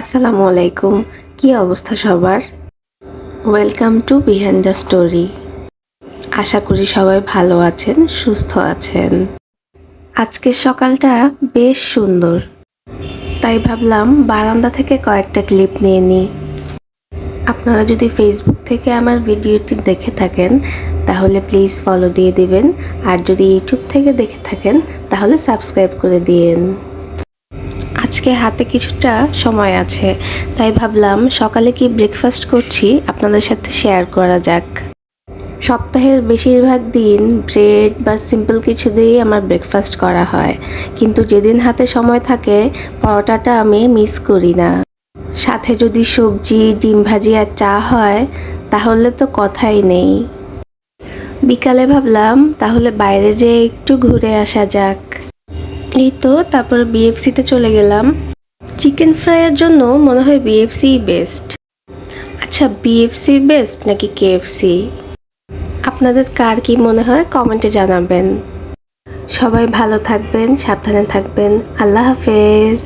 আসসালামু আলাইকুম। কি অবস্থা সবার? Welcome to behind the story আশা করি সবাই ভালো আছেন, সুস্থ আছেন। আজকের সকালটা বেশ সুন্দর। তাই ভাবলাম বারান্দা থেকে কয়েকটা ক্লিপ নিয়ে নিই আপনারা যদি ফেসবুক থেকে আমার ভিডিওটি দেখে থাকেন, তাহলে প্লিজ ফলো দিয়ে দিবেন। আর যদি ইউটিউব থেকে দেখে থাকেন, তাহলে সাবস্ক্রাইব করে দিয়েন। আজকে হাতে কিছুটা সময় আছে, তাই ভাবলাম সকালে কি ব্রেকফাস্ট করছি আপনাদের সাথে শেয়ার করা যাক। সপ্তাহের বেশিরভাগ দিন ব্রেড বা সিম্পল কিছু দিয়েই আমার ব্রেকফাস্ট করা হয়, কিন্তু যেদিন হাতে সময় থাকে, পরোটাটা আমি মিস করি না। সাথে যদি সবজি, ডিম ভাজি আর চা হয়, তাহলে তো কথাই নেই। বিকালে ভাবলাম তাহলে বাইরে যেয়ে একটু ঘুরে আসা যাক। এই তো তারপর বিএফসিতে চলে গেলাম। চিকেন ফ্রাইয়ের জন্য মনে হয় বিএফসি বেস্ট আচ্ছা বিএফসি বেস্ট নাকি কেএফসি আপনাদের কার কি মনে হয় কমেন্টে জানাবেন। সবাই ভালো থাকবেন, সাবধানে থাকবেন। আল্লাহ হাফেজ।